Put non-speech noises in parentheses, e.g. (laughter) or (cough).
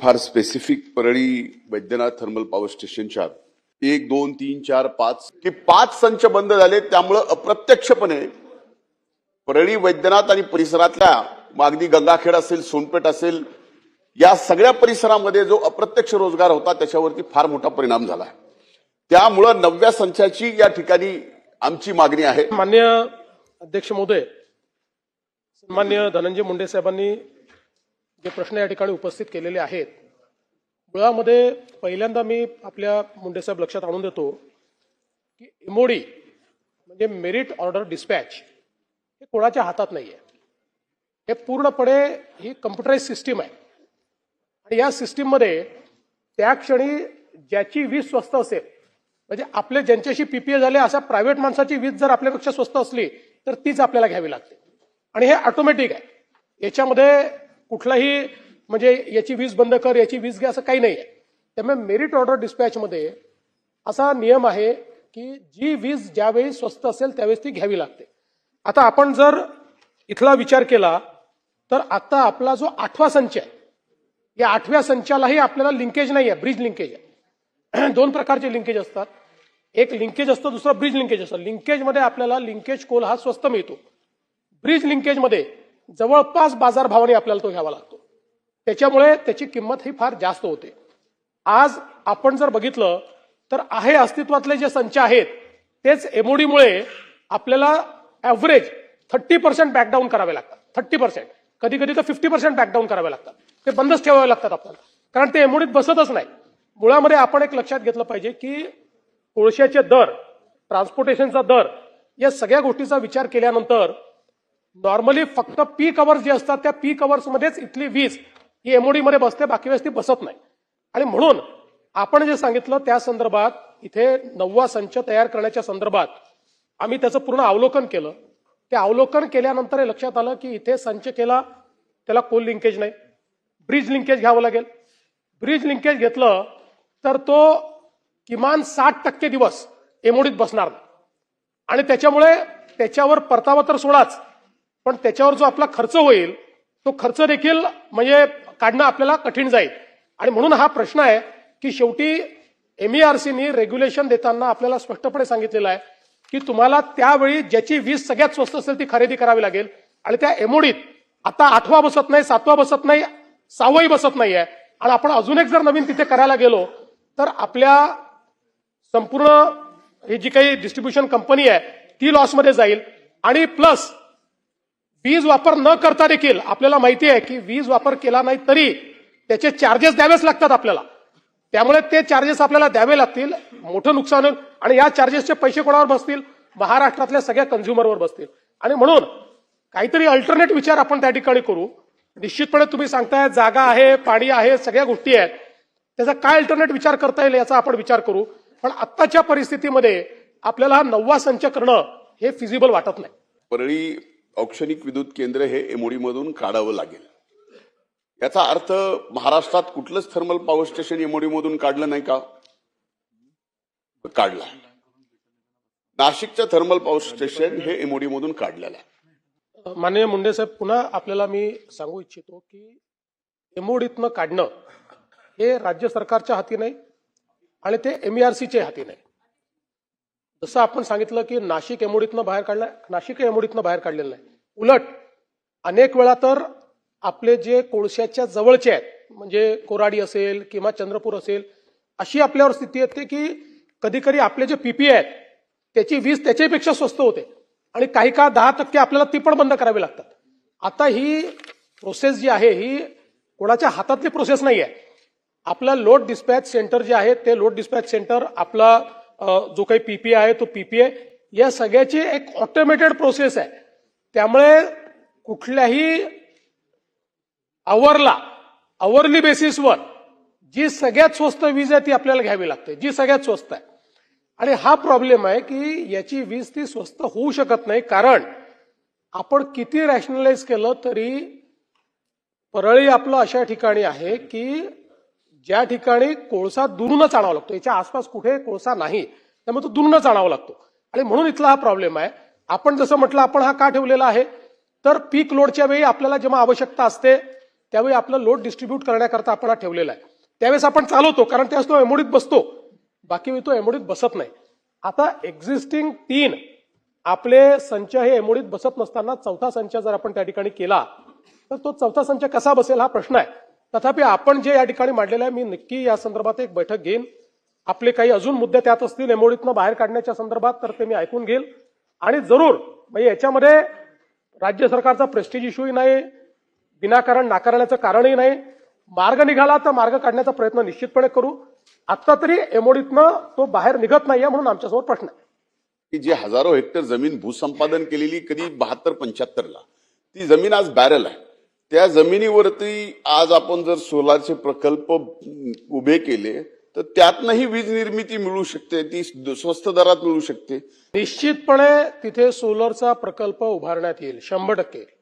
फार specific Parli Vaidyanath thermal power स्टेशनच्या एक दोन तीन चार पाच. की पाच संच बंद झाले त्यामुळं अप्रत्यक्षपणे परळी वैद्यनाथ आणि परिसरातल्या मागणी अगदी गंगाखेड असेल सोनपेठ असेल या सगळ्या परिसरामध्ये जो अप्रत्यक्ष रोजगार होता त्याच्यावरती फार मोठा परिणाम झाला. त्यामुळं नवव्या संचाची या ठिकाणी आमची मागणी आहे. मान्य अध्यक्ष महोदय सन्मान्य धनंजय मुंडे साहेबांनी जे प्रश्न या ठिकाणी उपस्थित केलेले आहेत मुळामध्ये पहिल्यांदा मी आपल्या मुंडेसाहेब लक्षात आणून देतो की एमओडी म्हणजे मेरिट ऑर्डर डिस्पॅच हे कोणाच्या हातात नाही आहे हे पूर्णपणे ही कम्प्युटराईज सिस्टीम आहे. आणि या सिस्टीममध्ये त्या क्षणी ज्याची वीज स्वस्त असेल म्हणजे आपले ज्यांच्याशी पीपीए झाले अशा प्रायव्हेट माणसाची वीज जर आपल्यापेक्षा स्वस्त असली तर तीच आपल्याला घ्यावी लागते. आणि हे ऑटोमॅटिक आहे. याच्यामध्ये कुठलाही म्हणजे याची वीज बंद कर याची वीज घ्या असं काही नाही. आहे त्यामुळे मेरिट ऑर्डर डिस्पॅचमध्ये असा नियम आहे की जी वीज ज्यावेळी स्वस्त असेल त्यावेळेस ती घ्यावी लागते. आता आपण जर इथला विचार केला तर आता आपला जो आठवा संच आहे या आठव्या संचालाही आपल्याला लिंकेज नाही आहे ब्रिज लिंकेज आहे. (clears throat) दोन प्रकारचे लिंकेज असतात. एक लिंकेज असतं दुसरं ब्रिज लिंकेज असतं. लिंकेजमध्ये आपल्याला लिंकेज कोल हा स्वस्त मिळतो. ब्रिज लिंकेजमध्ये जवळपास बाजारभावाने आपल्याला तो घ्यावा लागतो. त्याच्यामुळे त्याची किंमत ही फार जास्त होते. आज आपण जर बघितलं तर आहे अस्तित्वातले जे संच आहेत तेच एमओडीमुळे आपल्याला ऍव्हरेज थर्टी पर्सेंट बॅकडाऊन करावे लागतात. थर्टी पर्सेंट कधी कधी तर फिफ्टी पर्सेंट बॅकडाऊन करावे लागतात. ते बंदच ठेवावे लागतात आपल्याला. कारण ते एमओडीत बसतच नाही. मुळामध्ये आपण एक लक्षात घेतलं पाहिजे की कोळशाचे दर ट्रान्सपोर्टेशनचा दर या सगळ्या गोष्टीचा विचार केल्यानंतर नॉर्मली फक्त पी कवर्स जे असतात त्या पीक अवर्समध्येच इथली वीज ही एमओडी मध्ये बसते बाकी वेळेस ती बसत नाही. आणि म्हणून आपण जे सांगितलं त्या संदर्भात इथे नववा संच तयार करण्याच्या संदर्भात आम्ही त्याचं पूर्ण अवलोकन केलं. ते अवलोकन केल्यानंतर हे लक्षात आलं की इथे संच केला त्याला कोल लिंकेज नाही. ब्रिज लिंकेज घ्यावं लागेल. ब्रिज लिंकेज घेतलं तर तो किमान साठ टक्के दिवस एमओडीत बसणार नाही. आणि त्याच्यामुळे त्याच्यावर परतावा तर सोडाच. पण त्याच्यावर जो आपला खर्च होईल तो खर्च देखील म्हणजे काढणं आपल्याला कठीण जाईल. आणि म्हणून हा प्रश्न आहे की शेवटी एमईआरसीनी रेग्युलेशन देताना आपल्याला स्पष्टपणे सांगितलेलं आहे की तुम्हाला त्यावेळी ज्याची वीज सगळ्यात स्वस्त असेल ती खरेदी करावी लागेल. आणि त्या एमओडीत आता आठवा बसत नाही सातवा बसत नाही सहावाही बसत नाही आहे आणि आपण अजून एक जर नवीन तिथे करायला गेलो तर आपल्या संपूर्ण ही जी काही डिस्ट्रीब्युशन कंपनी आहे ती लॉसमध्ये जाईल. आणि प्लस वीज वापर न करता देखील आपल्याला माहिती आहे की वीज वापर केला नाही तरी त्याचे चार्जेस द्यावेच लागतात आपल्याला. त्यामुळे ते चार्जेस आपल्याला द्यावे लागतील मोठं नुकसान होईल आणि या चार्जेसचे पैसे कोणावर बसतील? महाराष्ट्रातल्या सगळ्या कन्झ्युमरवर बसतील. आणि म्हणून काहीतरी अल्टरनेट विचार आपण त्या ठिकाणी करू. निश्चितपणे तुम्ही सांगताय जागा आहे पाणी आहे सगळ्या गोष्टी आहेत. त्याचा काय अल्टरनेट विचार करता येईल याचा आपण विचार करू. पण आत्ताच्या परिस्थितीमध्ये आपल्याला हा नववा संच करणं हे फिजिबल वाटत नाही. परळी औक्षणिक विद्युत केंद्र हे एमओडीमधून काढावं लागेल. याचा अर्थ महाराष्ट्रात कुठलंच थर्मल पॉवर स्टेशन एमओडीमधून काढलं नाही का? काढलं. नाशिकचं थर्मल पॉवर स्टेशन हे एमओडीमधून काढलेलं आहे. माननीय मुंडे साहेब पुन्हा आपल्याला मी सांगू इच्छितो की एमओडीतनं काढणं हे राज्य सरकारच्या हाती नाही आणि ते एमईआरसीच्या हाती नाही. जसं आपण सांगितलं की नाशिक एमओडीतनं बाहेर काढलं नाशिक एमोडीतनं बाहेर काढलेलं नाही. उलट अनेक वेळा तर आपले जे कोळशाच्या जवळचे आहेत म्हणजे कोराडी असेल किंवा चंद्रपूर असेल अशी आपल्यावर स्थिती येते की कधीकधी आपले जे पीपी आहेत त्याची वीज त्याच्यापेक्षा स्वस्त होते. आणि काही काळ दहा टक्के आपल्याला ती पण बंद करावी लागतात. आता ही प्रोसेस जी आहे ही कोणाच्या हातातली प्रोसेस नाही आहे आपलं लोड डिस्पॅच सेंटर जे आहे ते लोड डिस्पॅच सेंटर आपला जो काही पीपीए आहे तो पीपीए या सगळ्याची एक ऑटोमेटेड प्रोसेस आहे. त्यामुळे कुठल्याही आवरला आवरली बेसिसवर जी सगळ्यात स्वस्त वीज आहे ती आपल्याला घ्यावी लागते. जी सगळ्यात स्वस्त आहे. आणि हा प्रॉब्लेम आहे की याची वीज ती स्वस्त होऊ शकत नाही. कारण आपण किती रॅशनलाइज केलं तरी परळी आपलं अशा ठिकाणी आहे की ज्या ठिकाणी कोळसा दुरूनच आणावा लागतो याच्या आसपास कुठे कोळसा नाही त्यामुळे तो दुरूनच आणावा लागतो. आणि म्हणून इथला हा प्रॉब्लेम आहे. आपण जसं म्हटलं आपण हा का ठेवलेला आहे? तर पीक लोडच्या वेळी आपल्याला जेव्हा आवश्यकता असते त्यावेळी आपलं लोड डिस्ट्रीब्यूट करण्याकरता आपण हा ठेवलेला आहे. त्यावेळेस आपण चालवतो कारण त्यावेळेस तो एमओडीत बसतो. बाकी वेळी तो एमओडीत बसत नाही. आता एक्झिस्टिंग तीन आपले संच हे एमओडीत बसत नसताना चौथा संच जर आपण त्या ठिकाणी केला तर तो चौथा संच कसा बसेल हा प्रश्न आहे. तथापि आपण जे या ठिकाणी मांडलेलं आहे मी नक्की या संदर्भात एक बैठक घेईन. आपले काही अजून मुद्दे त्यात असतील एमओडीतनं बाहेर काढण्याच्या संदर्भात तर ते मी ऐकून घेईल. आणि जरूर म्हणजे याच्यामध्ये राज्य सरकारचा प्रेस्टिज इश्यूही नाही विनाकारण नाकारण्याचं कारणही नाही. मार्ग निघाला तर मार्ग काढण्याचा प्रयत्न निश्चितपणे करू. आत्ता तरी एमओडीतनं तो बाहेर निघत नाहीये म्हणून आमच्यासमोर प्रश्न आहे. की जी हजारो हेक्टर जमीन भूसंपादन केलेली कधी बहात्तर पंच्याहत्तरला ती जमीन आज बॅरल आहे. त्या जमिनीवरती आज आपण जर सोलारचे प्रकल्प उभे केले तर त्यातनंही वीज निर्मिती मिळू शकते ती स्वस्त दरात मिळू शकते. निश्चितपणे तिथे सोलरचा प्रकल्प उभारण्यात येईल शंभर टक्के.